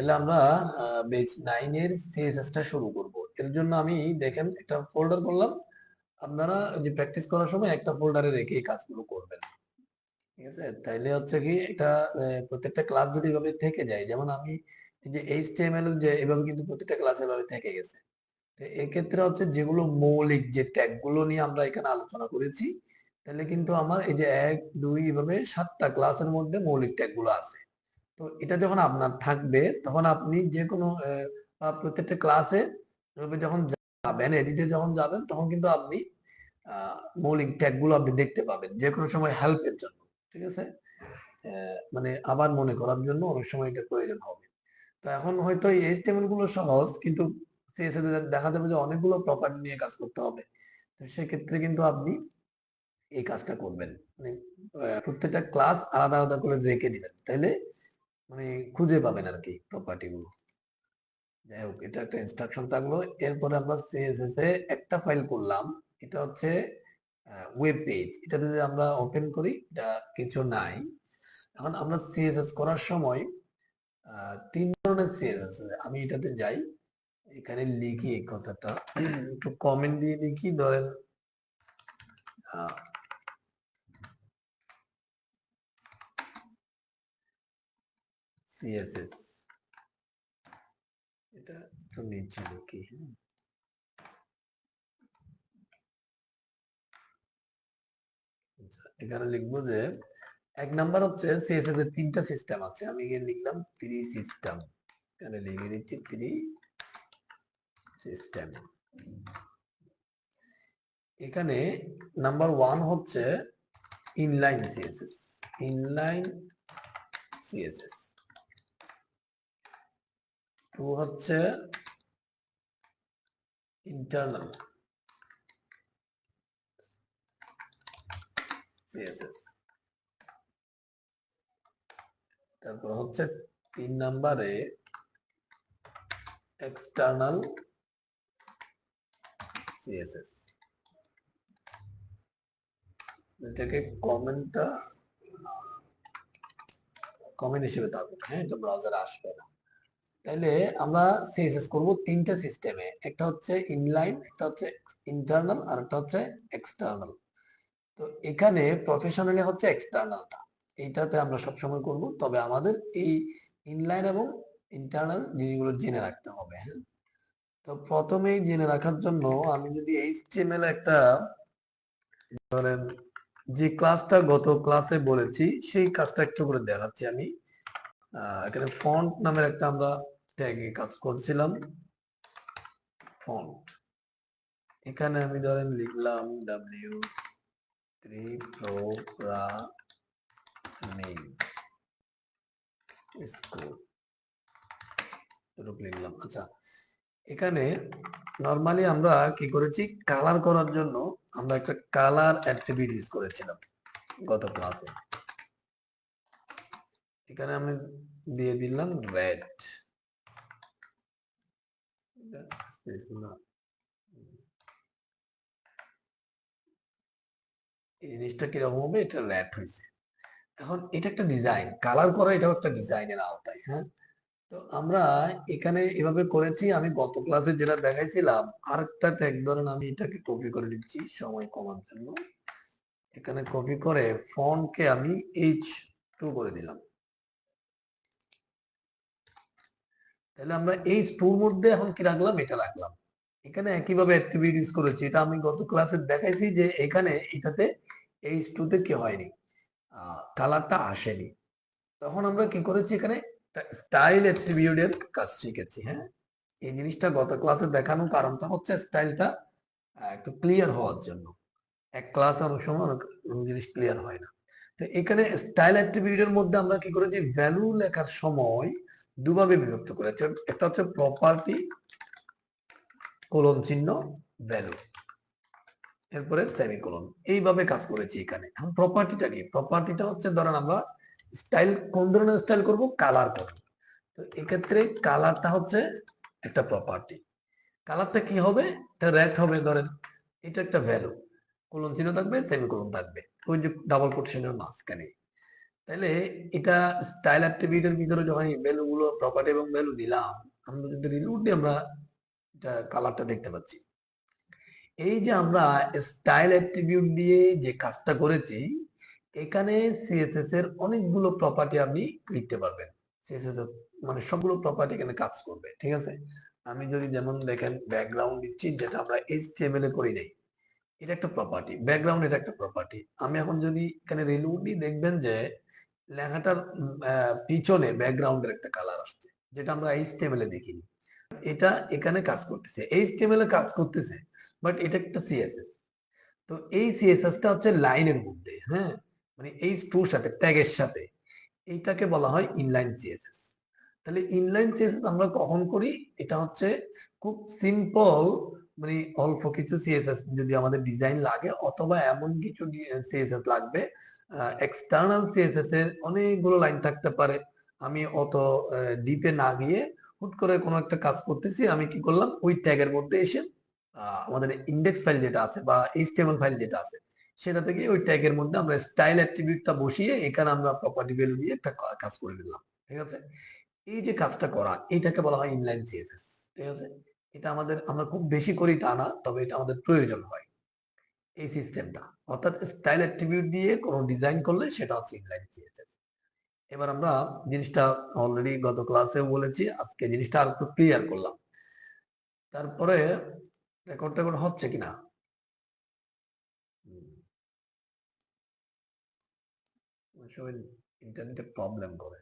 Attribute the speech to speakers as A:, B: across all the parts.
A: তাহলে আমরা বেচ নাইন এর সিএসএস টা শুরু করব। এর জন্য আমি দেখেন একটা ফোল্ডার করলাম। আপনারা যে প্র্যাকটিস করার সময় একটা ফোল্ডারে রেখে এই কাজগুলো করবেন। ঠিক আছে? তাইলে হচ্ছে কি এটা প্রত্যেকটা ক্লাস যদি এভাবে থেকে যায়, যেমন আমি যে এইচটিএমএল যে, এভাবে কিন্তু প্রত্যেকটা ক্লাস এভাবে থেকে গেছে। এক্ষেত্রে হচ্ছে যেগুলো মৌলিক যে ট্যাগগুলো নিয়ে আমরা এখানে আলোচনা করেছি তাহলে কিন্তু আমার এই যে এক, দুই, এভাবে সাতটা ক্লাসের মধ্যে মৌলিক ট্যাগগুলো আছে। তো এটা যখন আপনার থাকবে, তখন আপনি যে কোনো প্রত্যেকটা ক্লাসে যখন যাবেন, এডিটে যখন যাবেন, তখন কিন্তু আপনি মৌলিক ট্যাগগুলো আপনি দেখতে পাবেন। যে কোনো সময় হেল্পের জন্য, ঠিক আছে? মানে আবার মনে করার জন্য অনেক সময় এটা প্রয়োজন হবে। তো এখন হয়তো এই এইচটিএমএলগুলো সহজ, কিন্তু দেখা যাবে যে অনেকগুলো প্রপার্টি নিয়ে কাজ করতে হবে। তো সেক্ষেত্রে কিন্তু আপনি এই কাজটা করবেন। মানে প্রত্যেকটা ক্লাস আলাদা আলাদা করে রেখে দিবেন। তাইলে মানে খুঁজে পাবেন আর কি প্রপার্টি গুলো। যাই হোক, এটা একটা ইনস্ট্রাকশন থাকল। এরপরে আমরা সিএসএস এ একটা ফাইল করলাম। এটা হচ্ছে ওয়েব পেজ এটা যদি আমরা ওপেন করি, এটা কিছু নাই। এখন আমরা সিএসএস করার সময় তিন ধরনের সিএসএস আমি এটাতে যাই। এখানে লিখি এই কথাটা। একটু কমেন্ট দিয়ে লিখি, ধরেন সিএসএস এটা একটু নিচে লিখি এখানে লিখব যে এক নাম্বার হচ্ছে সিএসএস এর তিনটা সিস্টেম আছে আমি এখানে লিখলাম থ্রি সিস্টেম এখানে লিখে দিচ্ছি থ্রি সিস্টেম এখানে নাম্বার ওয়ান হচ্ছে inline CSS inline CSS two হচ্ছে ইন্টারনাল তারপর হচ্ছে তিন নাম্বারে এক্সটার্নাল সিএসএস এটাকে কমেন্টটা কমেন্ট হিসেবে থাকুক হ্যাঁ এটা ব্রাউজারে আসবে না। তাইলে আমরা সিএসএস করব তিনটা সিস্টেমে একটা হচ্ছে ইনলাইন একটা হচ্ছে ইন্টারনাল আর একটা হচ্ছে এক্সটার্নাল তো এখানে প্রফেশনালি হচ্ছে এক্সটার্নালটা এইটাতে আমরা সবসময় করব। তবে আমাদের এই ইনলাইন এবং ইন্টারনাল জিনিসগুলো জেনে রাখতে হবে হ্যাঁ? তো প্রথমেই জেনে রাখার জন্য আমি যদি এইচটিএমএল একটা ধরেন যে ক্লাসটা গত ক্লাসে বলেছি, সেই কাজটা একটু করে দেখাচ্ছি আমি। এখানে ফন্ট নামের একটা আমরা ট্যাগে কাজ করছিলাম। ফন্ট এখানে আমি ধরেন লিখলাম ডাব্লিউ লিখলাম। আচ্ছা এখানে নরমালি আমরা কি করেছি? কালার করার জন্য আমরা একটা কালার অ্যাট্রিবিউট ইউজ করেছিলাম গত ক্লাসে এখানে আমি দিয়ে দিলাম রেড এই জিনিসটা কীরকম হবে? এটা হয়েছে। এটা একটা ডিজাইন কালার করা এটাও একটা ডিজাইনের আওতায় হ্যাঁ? তো আমরা এখানে এভাবে করেছি, আমি গত ক্লাসে যেটা দেখাইছিলাম, আরেকটা ট্যাগ ধরেন আমি এটাকে কপি করে নিচ্ছি, সময় কমার জন্য। এখানে কপি করে ফন্টকে আমি এইচ টু করে দিলাম। তাহলে আমরা এইচ টুর মধ্যে এখন কি রাখলাম? এটা রাখলাম। এখানে একইভাবে অ্যাট্রিবিউট ইউজ করেছি। এটা আমি গত ক্লাসে দেখাইছি যে এখানে এটাতে এইচ টু তে কি হয়নি? কালারটা আসেনি। তখন আমরা কি করেছি এখানে? স্টাইল অ্যাট্রিবিউটের কাজ শিখেছি হ্যাঁ? এই জিনিসটা গত ক্লাসে দেখানোর কারণটা হচ্ছে স্টাইলটা একটু ক্লিয়ার হওয়ার জন্য। এক ক্লাস অনেক সময় অনেক জিনিস ক্লিয়ার হয় না। তো এখানে স্টাইল অ্যাট্রিবিউটের মধ্যে আমরা কি করেছি? ভ্যালু লেখার সময় দুভাবে বিভক্ত করেছি। একটা হচ্ছে প্রপার্টি কোলন চিহ্ন ভ্যালু এরপরে সেমিকোলন এইভাবে কাজ করেছি এখানে। এখন প্রপার্টিটা কি? প্রপার্টিটা হচ্ছে, ধরেন আমরা স্টাইল কোন ধরনের স্টাইল করব? কালার করব। তো এক্ষেত্রে কালারটা হচ্ছে একটা প্রপার্টি কালারটা কি হবে? এটা রেড হবে, ধরেন। এটা একটা ভ্যালু কোলন চিহ্ন থাকবে সেমিকোলন থাকবে। ওই যে ডাবল কোটেশনের মাঝখানে। তাহলে এটা স্টাইল অ্যাট্রিবিউটের ভিতরে যখন ভ্যালু গুলো প্রপার্টি এবং ভ্যালু দিলাম, আমরা যদি রিলুট দিয়ে আমরা এটা কালারটা দেখতে পাচ্ছি। এই যে আমরা স্টাইল অ্যাট্রিবিউট দিয়ে যে কাজটা করেছি, এখানে সিএসএস এর অনেকগুলো প্রপার্টি আপনি লিখতে পারবেন। সিএসএস এর মানে সবগুলো প্রপার্টি এখানে কাজ করবে, ঠিক আছে? আমি যদি যেমন দেখেন ব্যাকগ্রাউন্ড দিচ্ছি, যেটা আমরা এইচটিএমএল এ করি নাই, এটা একটা প্রপার্টি ব্যাকগ্রাউন্ড এটা একটা প্রপার্টি আমি এখন যদি এখানে রিলুট দিই দেখবেন যে লেখাটার পিছনে ব্যাকগ্রাউন্ডের একটা কালার আসছে, যেটা আমরা এইচটিএমএল এ দেখিনি। এটা এখানে কাজ করতেছে এইচটিএমএল এ কাজ করতেছে বাট এটা একটা সিএসএস তো এই সিএসএস টা হচ্ছে লাইনের মধ্যে হ্যাঁ? মানে এই টুর সাথে ট্যাগের সাথে। এইটাকে বলা হয় ইনলাইন সিএসএস তাহলে ইনলাইন সিএসএস আমরা কখন করি? এটা হচ্ছে খুব সিম্পল মানে অল্প কিছু সিএসএস যদি আমাদের ডিজাইন লাগে, অথবা এমন কিছু সিএসএস লাগবে এক্সটার্নাল সিএসএস এর অনেকগুলো লাইন থাকতে পারে। আমি অত ডিপে না গিয়ে হুট করে কোনো একটা কাজ করতেছি, আমি কি করলাম? ওই ট্যাগের মধ্যে এসে আমাদের ইন্ডেক্স ফাইল যেটা আছে বা এইচটিএমএল ফাইল যেটা আছে সেটা থেকে ওই ট্যাগের মধ্যে আমরা স্টাইল অ্যাট্রিবিউটটা বসিয়ে এখানে আমরা প্রপার্টি ভ্যালু দিয়ে একটা কাজ করে দিলাম ঠিক আছে? এই যে কাজটা করা, এটাকে বলা হয় ইনলাইন সিএসএস ঠিক আছে? এটা আমাদের, আমরা খুব বেশি করি তা না, তবে এটা আমাদের প্রয়োজন হয় এই সিস্টেমটা অর্থাৎ স্টাইল অ্যাট্রিবিউট দিয়ে কোনো ডিজাইন করলে সেটা হচ্ছে ইনলাইন সিএসএস এবার আমরা জিনিসটা অলরেডি গত ক্লাসে বলেছি, আজকে জিনিসটা আর একটু ক্লিয়ার করলাম। তারপরে রেকর্ড টেকর্ড হচ্ছে কিনা? ইন্টারনেটে প্রবলেম করে।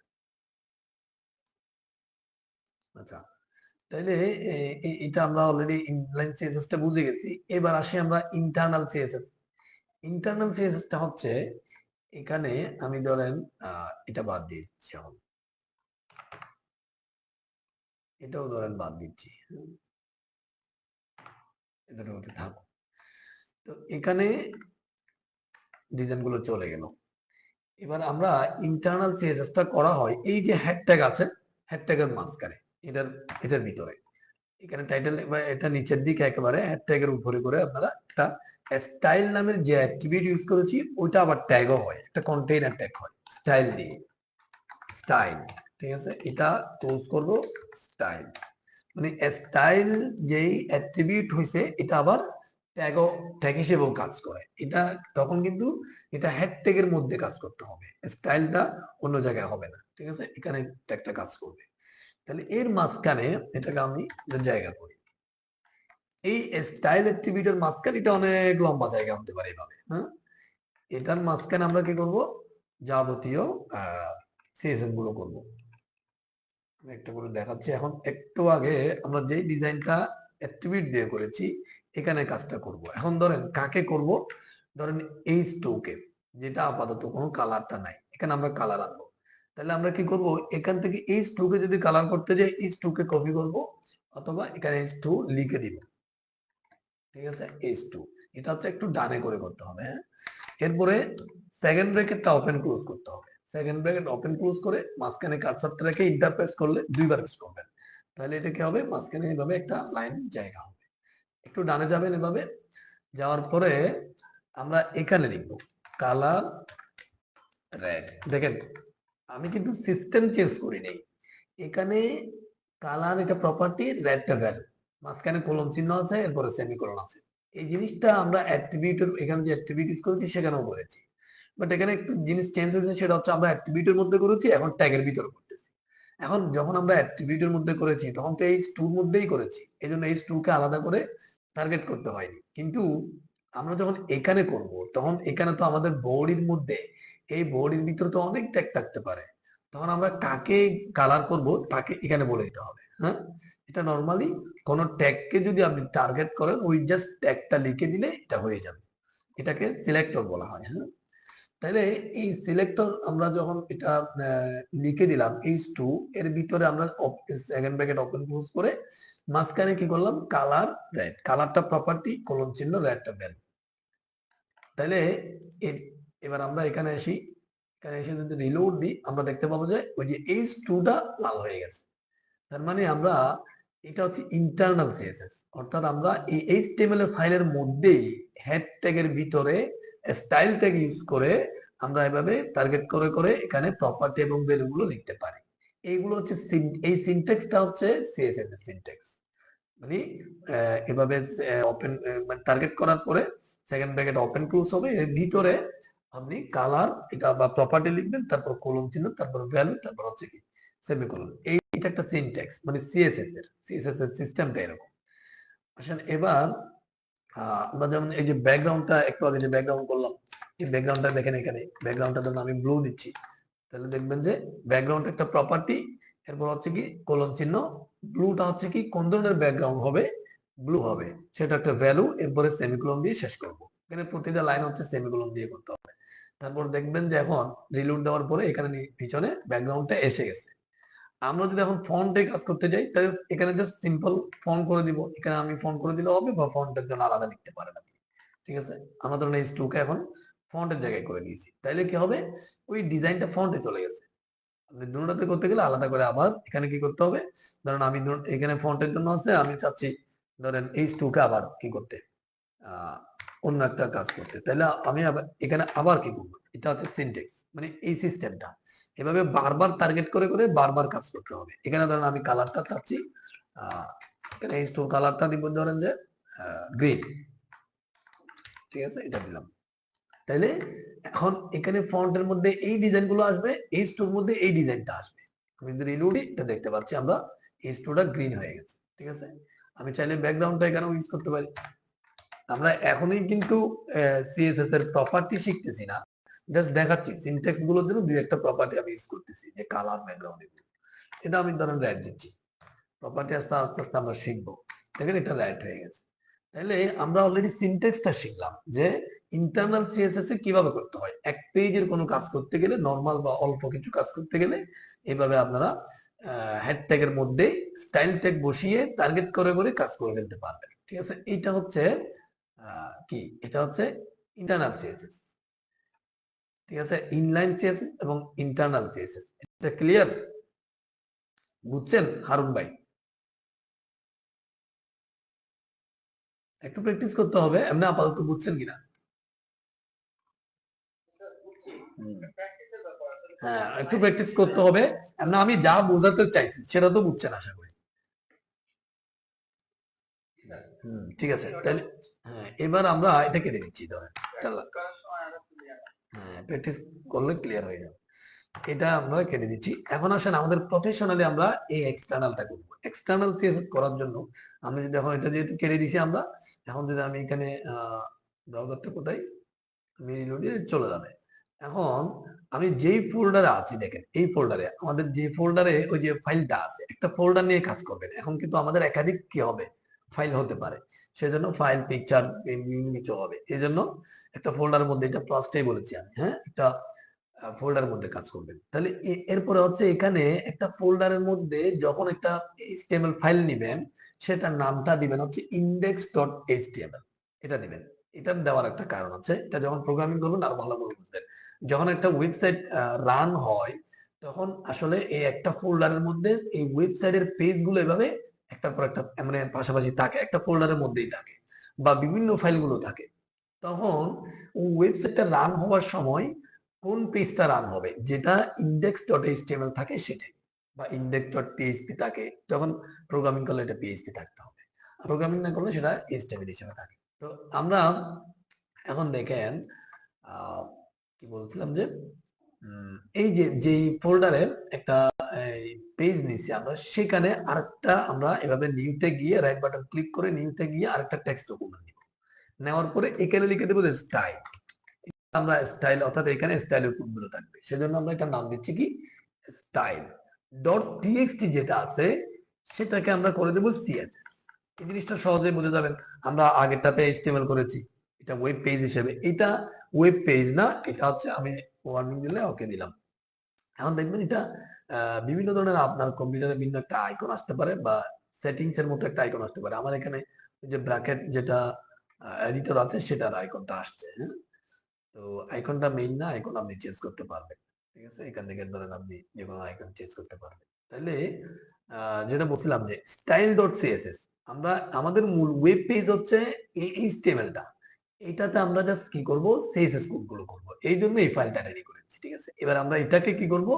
A: আচ্ছা। তাইলে এটা আমরা অলরেডি ইনলাইন সিএসএস টা বুঝে গেছি। এবার আসি আমরা ইন্টারনাল সিএসএস ইন্টারনাল সিএসএস টা হচ্ছে, এখানে আমি ধরেন এটা বাদ দিচ্ছি এটাও ধরেন বাদ দিচ্ছি। এটার মধ্যে থাকো। তো এখানে ডিজাইনগুলো চলে গেল। এবার আমরা ইন্টারনাল সিএসএস টা করা হয়। এই যে হ্যাশট্যাগ আছে হ্যাশট্যাগের মাঝখানে। এটার এটার ভিতরে। এখানে টাইটেল এটা নিচের দিকে একেবারে হ্যাশট্যাগের উপরে করে আপনারা একটা স্টাইল নামের যে অ্যাট্রিবিউট ইউজ করেছি, ওইটা আবার ট্যাগও হয়। একটা কন্টেইনার ট্যাগ হয় স্টাইল দিয়ে। স্টাইল ঠিক আছে? এটা ক্লোজ করব স্টাইল মানে স্টাইল যেই অ্যাট্রিবিউট হয়েছে এটা আবার ট্যাগও ট্যাগ হিসেবেও কাজ করে। এটা তখন কিন্তু এটা হেড ট্যাগের মধ্যে কাজ করতে হবে। স্টাইলটা অন্য জায়গায় হবে না, ঠিক আছে? এখানে ট্যাগটা কাজ করবে। তাহলে এর মাঝখানে এটাকে আমি জায়গা করি। এই স্টাইল অ্যাক্টিভিটির মাঝখানে এটা অনেক লম্বা জায়গা হতে পারে এভাবে হ্যাঁ? এটার মাঝখানে আমরা কি করব? যাবতীয় সিএসএসগুলো করব। একটা করে দেখাচ্ছি। এখন একটু আগে আমরা যেই ডিজাইনটা অ্যাক্টিভিট দিয়ে করেছি, এখানে কাজটা করব। এখন ধরেন কাকে করব? ধরেন এই স্টোকে যেটা আপাতত কোনো কালারটা নাই, এখানে আমরা কালার আনব। তাহলে আমরা কি করব? এখান থেকে এইচ টু কে যদি কালার করতে যাই এইচ টু কে কপি করব, অথবা এখানে এইচ টু লিখে দিব। ঠিক আছে? এইচ টু এটা হচ্ছে একটু ডানে করে করতে হবে হ্যাঁ? এরপরে সেকেন্ড ব্র্যাকেটটা ওপেন ক্লোজ করতে হবে। সেকেন্ড ব্র্যাকেট ওপেন ক্লোজ করে মাঝখানে কার্সারটা রেখে ইন্টারপ্রেস করলে দুইবার প্রেস করবেন। তাহলে এটা কি হবে? মাঝখানে এভাবে একটা লাইন জায়গা হবে। একটু ডানে যাবেন এভাবে। যাওয়ার পরে আমরা এখানে লিখব কালার রেড দেখেন আমি কিন্তু সিস্টেম চেঞ্জ করি নাই। এখানে কালার এটা প্রপার্টি রেডটা ভ্যালু মাঝখানে কলম চিহ্ন আছে, এরপরে সেমিকোলন আছে। এই জিনিসটা আমরা অ্যাট্রিবিউটের এখানে যে অ্যাট্রিবিউট করেছি, সেখানেও করেছি। বাট এখানে একটু জিনিস চেঞ্জ হয়েছে, সেটা হচ্ছে আমরা অ্যাট্রিবিউটের মধ্যে করেছি, এখন ট্যাগের ভিতরে করতেছি। এখন যখন আমরা অ্যাট্রিবিউটের মধ্যে করেছি, তখন তো এই টুর মধ্যেই করেছি। এই জন্য এই টুকে আলাদা করে টার্গেট করতে হয়নি। কিন্তু আমরা যখন এখানে করব, তখন এখানে তো আমাদের বডির মধ্যে এই বডির ভিতরে তো অনেক ট্যাগ থাকতে পারে। তখন আমরা কাকে কালার করব, তাকে এখানে বলে দিতে হবে হ্যাঁ? এটা নর্মালি কোন ট্যাগকে যদি আপনি টার্গেট করেন, ওই জাস্ট ট্যাগটা লিখে দিলে এটা হয়ে যাবে। এটাকে সিলেক্টর বলা হয় হ্যাঁ? তাহলে এই সিলেক্টর আমরা যখন এটা লিখে দিলাম এইচ টু এর ভিতরে আমরা সেকেন্ড ব্র্যাকেট ওপেন ক্লোজ করে মাঝখানে কি করলাম? কালার রেড কালারটা প্রপার্টি কলম চিহ্ন রেডটা দেন তাহলে এবার আমরা এখানে আসি, এখানে এসে যদি রিলোড দিই, আমরা দেখতে পাবো যে ওই যে এইচ টুটা লাল হয়ে গেছে। তার মানে আমরা এটা হচ্ছে ইন্টারনাল সিএসএস অর্থাৎ আমরা এই এইচটিএমএল এর ফাইলের মধ্যেই হেড ট্যাগের ভিতরে স্টাইল ট্যাগ ইউজ করে আমরা এভাবে টার্গেট করে করে এখানে প্রপার্টি এবং ভ্যালু গুলো লিখতে পারি। এইগুলো হচ্ছে এই সিনটেক্সটা হচ্ছে সিএসএস এর সিনটেক্স মানে এভাবে ওপেন মানে টার্গেট করার পরে সেকেন্ড ব্র্যাকেট ওপেন ক্লোজ হবে, এর ভিতরে আপনি কালার এটা বা প্রপার্টি লিখবেন, তারপর কলম চিহ্ন, তারপর ভ্যালু তারপর হচ্ছে কি সেমিকোলন এইটা একটা সিনটেক্স মানে সিএসএস এর সিএসএস এর সিস্টেমটা এরকম। আসেন, এবার আমরা যেমন এই যে ব্যাকগ্রাউন্ডটা একটু আগে যে ব্যাকগ্রাউন্ড করলাম এই ব্যাকগ্রাউন্ডটা দেখেন এখানে ব্যাকগ্রাউন্ডটা জন্য আমি ব্লু দিচ্ছি। তাহলে দেখবেন যে ব্যাকগ্রাউন্ড একটা প্রপার্টি এরপর হচ্ছে কি কলন চিহ্ন ব্লুটা হচ্ছে কি কোন ধরনের ব্যাকগ্রাউন্ড হবে? ব্লু হবে। সেটা একটা ভ্যালু এরপরে সেমিকোলন দিয়ে শেষ করব। এখানে প্রতিটা লাইন হচ্ছে সেমিকোলন দিয়ে করতে হবে। তারপর দেখবেন যে এখন রিলোড দেওয়ার পরে এখানে পিছনে ব্যাকগ্রাউন্ডটা এসে গেছে। আমরা যদি এখন ফন্টে কাজ করতে যাই, তাহলে এখানে জাস্ট সিম্পল ফন্ট করে দিব। এখানে আমি ফন্ট করে দিলে হবে বা ফন্টের জন্য আলাদা লিখতে পারেন ঠিক আছে? আমরা ধরুন এই স্টুকে এখন ফন্টের জায়গায় করে দিয়েছি। তাইলে কি হবে? ওই ডিজাইনটা ফন্টে চলে গেছে। দুটাতে করতে গেলে আলাদা করে আবার এখানে কি করতে হবে? ধরেন আমি এখানে ফন্টের জন্য আছে, আমি চাচ্ছি ধরেন এই স্টুকে আবার কি করতে? অন্য একটা কাজ করতে। তাহলে আমি এখানে আবার কি করব? এটা হচ্ছে সিনটেক্স মানে এই সিস্টেমটা এভাবে বারবার টার্গেট করে করে বারবার কাজ করতে হবে। এখানে ধরেন আমি কালারটা চাচ্ছি এখানে স্টোর কালারটা দিব ধরেন যে গ্রিন ঠিক আছে, এটা দিলাম। তাইলে এখন এখানে ফন্টের মধ্যে এই ডিজাইনগুলো আসবে, এই স্টোর মধ্যে এই ডিজাইনটা আসবে। আমি যদি রিলোড এটা দেখতে পাচ্ছি আমরা, এই স্টোরটা গ্রিন হয়ে গেছে। ঠিক আছে? আমি চাইলে ব্যাকগ্রাউন্ডটা এখানেও ইউজ করতে পারি। আমরা এখনই কিন্তু সিএসএস এর প্রপার্টি শিখতেছি না। জাস্ট দেখাচ্ছি সিনটেক্সগুলোর জন্য দুই একটা প্রপার্টি আমি ইউজ করতেছি, যে কালার ব্যাকগ্রাউন্ড এটা আমি ধরেন রাইট দিচ্ছি। প্রপার্টি আস্তে আস্তে আস্তে আমরা শিখব। দেখেন এটা রাইট হয়ে গেছে। তাহলে আমরা অলরেডি শিখলাম, যে ইন্টারনাল সিএসএস এ কীভাবে করতে হয়? এক পেজের কোনো কাজ করতে গেলে নর্মাল বা অল্প কিছু কাজ করতে গেলে এইভাবে আপনারা হেড ট্যাগের মধ্যে স্টাইল ট্যাগ বসিয়ে টার্গেট করে করে কাজ করে ফেলতে পারবেন। ঠিক আছে? এইটা হচ্ছে কি? এটা হচ্ছে ইন্টারনাল সিএসএস ঠিক আছে? ইনলাইন সিএসএস এবং ইন্টারনাল সিএসএস এটা ক্লিয়ার বুঝছেন? হারুন ভাই? একটু প্র্যাকটিস করতে হবে, এমনি আপাতত বুঝছেন কিনা? হ্যাঁ একটু প্র্যাকটিস করতে হবে। না আমি যা বোঝাতে চাইছি, সেটা তো বুঝছেন আশা করি। ঠিক আছে। তাহলে হ্যাঁ এবার আমরা এটা কেটে দিচ্ছি ধরেন। হ্যাঁ প্র্যাকটিস করলে ক্লিয়ার হয়ে যাবে। এটা আমরা কেটে দিচ্ছি এখন আসেন আমাদের প্রফেশনালি আমরা এই এক্সটার্নালটা করব। এক্সটার্নাল সিএসএস করার জন্য আমি যদি এখন এটা যেহেতু কেটে দিছি আমরা এখন যদি আমি এখানে ব্রাউজারটা কোথায়? আমি দিয়ে চলে যাবে। এখন আমি যেই ফোল্ডারে আছি দেখেন এই ফোল্ডারে আমাদের যে ফোল্ডারে ওই যে ফাইলটা আছে একটা ফোল্ডার নিয়ে কাজ করবেন। এখন কিন্তু আমাদের একাধিক কি হবে? ফাইল হতে পারে। সেজন্য ফাইল পিকচার কিছু হবে। এই জন্য একটা ফোল্ডারের মধ্যে, এটা প্লাসটাই বলেছি আমি হ্যাঁ? একটা ফোল্ডারের মধ্যে কাজ করবেন তাহলে এরপরে হচ্ছে এখানে একটা ফোল্ডারের মধ্যে যখন একটা HTML ফাইল নেবেন, সেটার নামটা দিবেন হচ্ছে index ডট এইচটিএমএল এটা দিবেন। এটা দেওয়ার একটা কারণ আছে। এটা যখন প্রোগ্রামিং করবেন, আরও ভালো করে বুঝবেন। যখন একটা ওয়েবসাইট রান হয়, তখন আসলে এই একটা ফোল্ডারের মধ্যে এই ওয়েবসাইটের পেজগুলো এভাবে একটার পর একটা মানে পাশাপাশি থাকে, একটা ফোল্ডারের মধ্যেই থাকে বা বিভিন্ন ফাইলগুলো থাকে। তখন ওয়েবসাইটটা রান হওয়ার সময় কোন পেজটা রান হবে? যেটা ইন্ডেক্স ডট এইচটিএমএল থাকে সেটাই বা ইন্ডেক্স ডট পিএইচপি থাকে, যখন প্রোগ্রামিং করলে এটা পিএইচপি থাকতে হবে। প্রোগ্রামিং না করলে সেটা এইচটিএমএল হিসেবে থাকে। তো আমরা এখন দেখেন কি বলছিলাম যে এই যে, যেই ফোল্ডারে একটা পেজ নিছি আমরা, সেখানে আরেকটা আমরা এভাবে নিউতে গিয়ে রাইট বাটন ক্লিক করে নিউতে গিয়ে আরেকটা টেক্সট ডকুমেন্ট নিব। নেওয়ার পরে এখানে লিখে দেবো যে স্টাইল আমরা স্টাইল অর্থাৎ এখানে স্টাইলের কোডগুলো থাকবে। সেজন্য আমরা এটা নাম দিচ্ছি কি? স্টাইল ডট টিএক্সটি যেটা আছে, সেটাকে আমরা করে দেবো সিএসএস এই জিনিসটা সহজে বুঝে যাবেন। আমরা আগেরটাতে এইচটিএমএল করেছি। এটা ওয়েব পেজ হিসেবে। এটা ওয়েব পেজ না, এটা হচ্ছে আমি ওয়ার্নিং দিলে ওকে দিলাম এখন দেখবেন এটা বিভিন্ন ধরনের আপনার কম্পিউটারে বিভিন্ন একটা আইকন আসতে পারে বা সেটিংস এর মতো একটা আইকন আসতে পারে। আমার এখানে যে ব্র্যাকেট যেটা এডিটর আছে সেটার আইকনটা আসছে হ্যাঁ? তো আইকনটা মেইন না আইকন আপনি চেঞ্জ করতে পারবেন, ঠিক আছে? এখান থেকে ধরেন আপনি যে কোনো আইকন চেঞ্জ করতে পারবেন। তাহলে যেটা বলছিলাম যে স্টাইল ডট সিএসএস আমরা, আমাদের মূল ওয়েব পেজ হচ্ছে এই এইচটিএমএলটা এটাতে আমরা জাস্ট কি করব? সিএসএস কোডগুলো করব। এই জন্য এই ফাইলটা রেডি করেছি, ঠিক আছে? এবার আমরা এটাকে কি করব?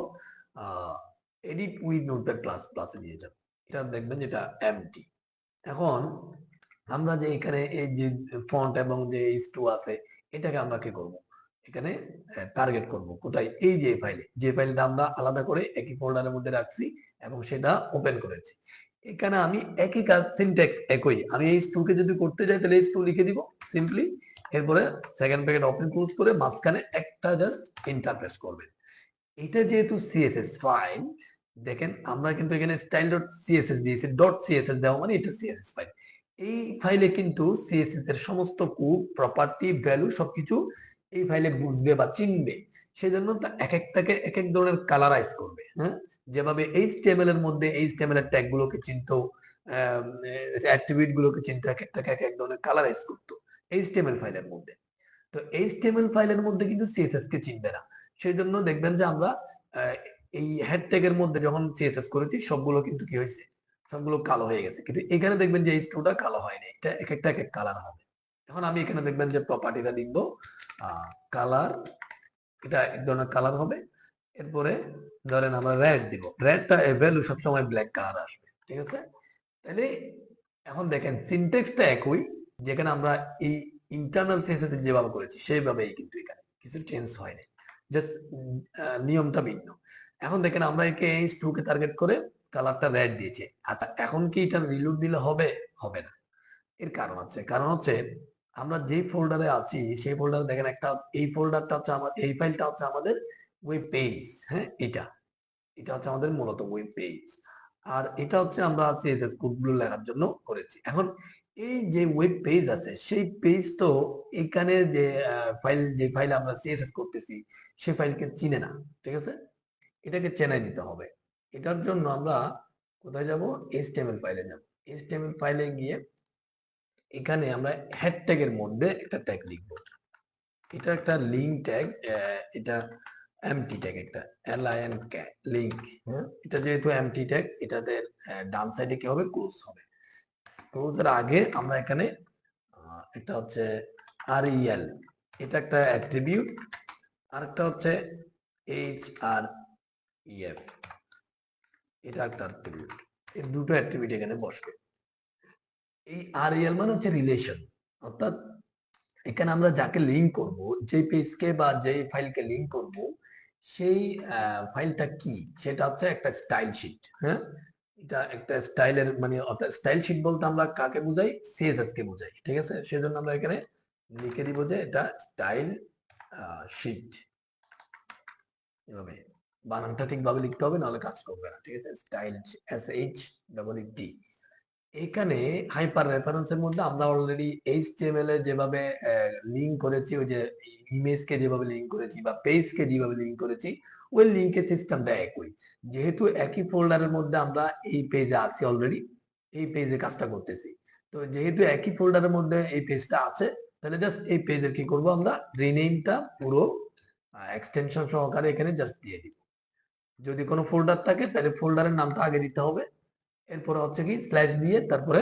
A: এডিট উইথ নোটপ্যাড প্লাস প্লাসে নিয়ে যাব। এটা দেখবেন যেটা এমটি এখন আমরা যে এখানে এই যে ফন্ট এবং যে টু আছে, এটাকে আমরা কি করব? এখানে টার্গেট করব। কোথায়? এই যে ফাইলে যে ফাইলটা আমরা আলাদা করে একই ফোল্ডারের মধ্যে রাখছি এবং সেটা ওপেন করেছি। এখানে আমি একই কাজ সিনট্যাক্স একই। আমি এই টুকে যদি করতে যাই, তাহলে এই টু লিখে দিব সিম্পলি এরপরে সেকেন্ড প্যাকেট ওপেন ক্লোজ করে মাঝখানে একটা জাস্ট ইন্টারপ্রেস করবেন। এটা যেহেতু সিএসএস ফাইল দেখেন আমরা কিন্তু এখানে স্টাইল ডট সিএসএস দিয়েছি ডট সিএসএস দেওয়া মানে এটা সিএসএস ফাইল এই ফাইলে কিন্তু সিএসএস এর সমস্ত কুপ প্রপার্টি ভ্যালু সবকিছু এই ফাইলে বুঝবে বা চিনবে। সেজন্য তা এক একটাকে এক এক ধরনের কালারাইজ করবে হ্যাঁ? যেভাবে এইচটিএমএল এর মধ্যে এইচটিএমএল এর ট্যাগ গুলোকে চিনতো গুলোকে এক একটাকে এক এক ধরনের কালারাইজ করতো এইচটিএমএল ফাইলের মধ্যে। তো এইচটিএমএল ফাইলের মধ্যে কিন্তু সিএসএস কে চিনবে না। সেই জন্য দেখবেন যে আমরা এই ট্যাগের মধ্যে যখন সিএসএস করেছি, সবগুলো কিন্তু কি হয়েছে? সবগুলো কালো হয়ে গেছে। কিন্তু এখানে দেখবেন যে এই টুটা কালো হয়নি। এটা এক একটা এক এক কালার হবে। এখন আমি এখানে দেখবেন যে প্রপার্টিটা লিখব কালার এটা এক ধরনের কালার হবে। এরপরে ধরেন আমরা রেড দিব। রেডটা ভ্যালু সবসময় ব্ল্যাক কালার আসবে, ঠিক আছে? তাহলে এখন দেখেন সিনটেক্সটা একই, যেখানে আমরা এই ইন্টারনাল সিএসএস যেভাবে করেছি, সেইভাবেই কিন্তু এখানে কিছু চেঞ্জ হয়নি জাস্ট নিয়মটা ভিন্ন। এখন দেখেন আমরা একে এই টুকে টার্গেট করে কালারটা রেড দিয়েছে। আচ্ছা এখন কি এটা রিলোড দিলে হবে? হবে না। এর কারণ আছে। কারণ হচ্ছে আমরা যে ফোল্ডারে আছি, সেই ফোল্ডারে দেখেন একটা, এই ফোল্ডারটা হচ্ছে আমার এই ফাইলটা হচ্ছে আমাদের ওয়েব পেজ হ্যাঁ এটা। এটা হচ্ছে আমাদের মূলত ওয়েব পেজ আর এটা হচ্ছে আমরা সিএসএস কোডগুলো লেখার জন্য করেছি। এখন এই যে ওয়েব পেজ আছে, সেই পেজ তো এখানে যে ফাইল যে ফাইল আমরা সিএসএস করতেছি সেই ফাইলকে চিনে না, ঠিক আছে? এটাকে চেনাই দিতে হবে। এটার জন্য আমরা কোথায় যাব? এইচটিএমএল ফাইলে যাব। এইচটিএমএল ফাইলে গিয়ে এখানে আমরা হেড ট্যাগের মধ্যে একটা ট্যাগ লিখব। এটা একটা লিঙ্ক ট্যাগ এটা এমটি ট্যাগ একটা এল আই এন লিঙ্ক এটা যেহেতু এমটি ট্যাগ এটাতে ডান সাইডে কি হবে? ক্লোজ হবে। ক্লোজের আগে আমরা এখানে একটা হচ্ছে আর ইএল এটা একটা অ্যাট্রিবিউট আরেকটা হচ্ছে এইচ আর ইএফ এটা একটা অ্যাট্রিবিউট এই দুটো অ্যাট্রিবিউট এখানে বসবে। এই আর ইএল মানে হচ্ছে রিলেশন অর্থাৎ এখানে আমরা যাকে লিঙ্ক করব, যে পেজকে বা যে ফাইলকে লিঙ্ক করব, সেই ফাইলটা কি? সেটা হচ্ছে একটা স্টাইল শিট হ্যাঁ? এটা একটা স্টাইলের মানে অর্থাৎ স্টাইল শিট বলতে আমরা কাকে বুঝাই? সিএসএস কে বুঝাই, ঠিক আছে? সেজন্য আমরা এখানে লিখে দিব যে এটা স্টাইল শিট এভাবে বানানটা ঠিকভাবে লিখতে হবে, নাহলে কাজ করবে না, ঠিক আছে? Style S H double T এখানে হাইপার রেফারেন্সের মধ্যে আমরা অলরেডি এইচটিএমএল এ যেভাবে লিংক করেছি, ওই যে ইমেজ কে যেভাবে লিংক করেছি বা পেজ কে যেভাবে লিংক করেছি, ওই লিংকের সিস্টেমটা একই। যেহেতু একই ফোল্ডারের মধ্যে আমরা এই পেজে আছি অলরেডি এই পেজে কাজটা করতেছি। তো যেহেতু একই ফোল্ডারের মধ্যে এই পেজটা আছে, তাহলে জাস্ট এই পেজের কি করব আমরা রিনেমটা পুরো এক্সটেনশন সহকারে এখানে জাস্ট দিয়ে দিব। যদি কোনো ফোল্ডার থাকে, তাহলে ফোল্ডারের নামটা আগে দিতে হবে। এরপরে হচ্ছে কি স্ল্যাশ দিয়ে তারপরে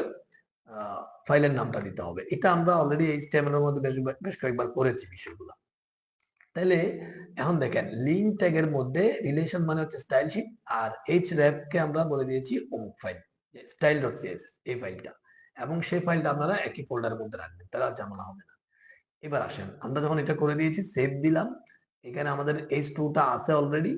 A: ফাইলের নামটা দিতে হবে। এটা আমরা অলরেডি এই স্টেমের মধ্যে বেশ বেশ কয়েকবার করেছি বিষয়গুলো। তাহলে এখন দেখেন লিঙ্ক ট্যাগের মধ্যে রিলেশন মানে হচ্ছে স্টাইল শিট আর এইচ র্যাপকে আমরা বলে দিয়েছি অমুক ফাইল স্টাইল ডট সিএসএস এই ফাইলটা এবং সেই ফাইলটা আপনারা একই ফোল্ডারের মধ্যে রাখবেন আর ঝামেলা হবে না। এবার আসেন, আমরা যখন এটা করে দিয়েছি সেভ দিলাম, এখানে আমাদের এইচ টুটা আছে অলরেডি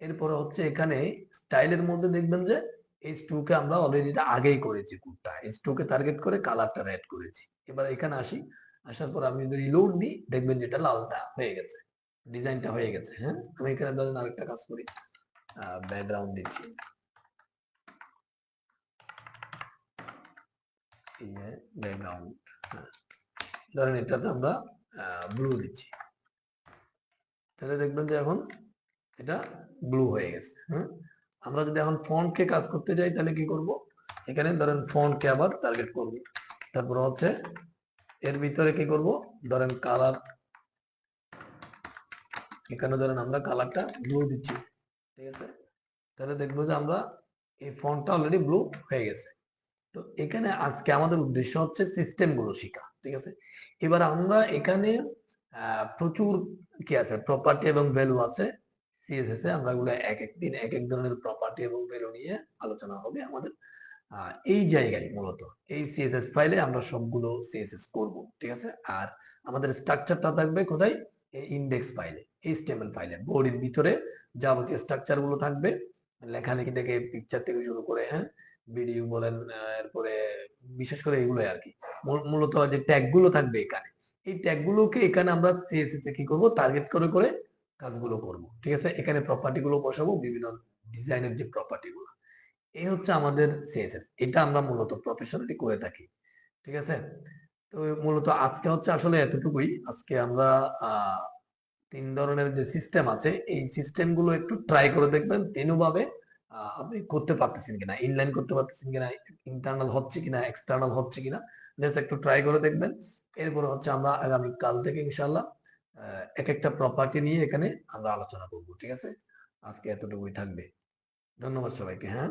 A: এরপরে হচ্ছে এখানে স্টাইলের মধ্যে দেখবেন যে এইচ টু কে আমরা অলরেডি আগেই করেছি কোডটা এইচ টু কে টার্গেট করে কালারটা রেড করেছি। এবার এখানে আসি। আসার পর আমি যদি রিলোড দিই দেখবেন যেটা লালটা হয়ে গেছে। ডিজাইনটা হয়ে গেছে হ্যাঁ? আমি এখানে ধরেন আরেকটা কাজ করি। ব্যাকগ্রাউন্ড দিচ্ছি। ব্যাকগ্রাউন্ড ধরেন এটাতে আমরা ব্লু দিচ্ছি। তাহলে দেখবেন যে এখন এটা ব্লু হয়ে গেছে হ্যাঁ? আমরা যদি এখন ফন্টকে কাজ করতে যাই, তাহলে কি করব? এখানে ধরেন ফন্টকে আবার টার্গেট করব। তারপর হচ্ছে এর ভিতরে কি করব? ধরেন কালার এখানে ধরেন আমরা কালারটা ব্লু দিচ্ছি, ঠিক আছে? তাহলে দেখব যে আমরা এই ফন্টটা অলরেডি ব্লু হয়ে গেছে। তো এখানে আজকে আমাদের উদ্দেশ্য হচ্ছে সিস্টেমগুলো শেখা, ঠিক আছে? এবার আমরা এখানে প্রচুর কি আছে? প্রপার্টি এবং ভ্যালু আছে। সিএসএস এ আমরা এগুলো এক এক দিন এক এক ধরনের প্রপার্টি এবং ভ্যালু নিয়ে আলোচনা হবে আমাদের। এই জায়গায় মূলত এই সিএসএস ফাইলে আমরা সবগুলো সিএসএস করব, ঠিক আছে? আর আমাদের স্ট্রাকচারটা থাকবে কোথায়? এই ইন্ডেক্স ফাইলে এই এইচটিএমএল ফাইলে বডির ভিতরে যাবতীয় স্ট্রাকচারগুলো থাকবে। লেখালেখি থেকে পিকচার থেকে শুরু করে হ্যাঁ? ভিডিও বলেন এরপরে বিশেষ করে এগুলোই আর কি। মূলত যে ট্যাগগুলো থাকবে এখানে, এই ট্যাগ গুলোকে এখানে আমরা সিএসএস এ কি করব? টার্গেট করে করে কাজগুলো করব। ঠিক আছে? এখানে প্রপার্টি গুলো বসাবো, বিভিন্ন ডিজাইনের যে প্রপার্টি গুলো। এই হচ্ছে আমাদের সিএসএস এটা আমরা মূলত প্রফেশনালি করে থাকি। ঠিক আছে? তো মূলত আজকে হচ্ছে আসলে এতটুকুই। আজকে আমরা তিন ধরনের যে সিস্টেম আছে, এই সিস্টেমগুলো একটু ট্রাই করে দেখবেন, তিনভাবে আপনি করতে পারতেছেন কিনা ইনলাইন করতে পারতেছেন কিনা ইন্টারনাল হচ্ছে কিনা এক্সটার্নাল হচ্ছে কিনা জাস্ট একটু ট্রাই করে দেখবেন। এরপর হচ্ছে আমরা আগামী কাল থেকে ইনশাল্লাহ এক একটা প্রপার্টি নিয়ে এখানে আমরা আলোচনা করব, ঠিক আছে? আজকে এতটুকুই থাকবে। ধন্যবাদ সবাইকে হ্যাঁ?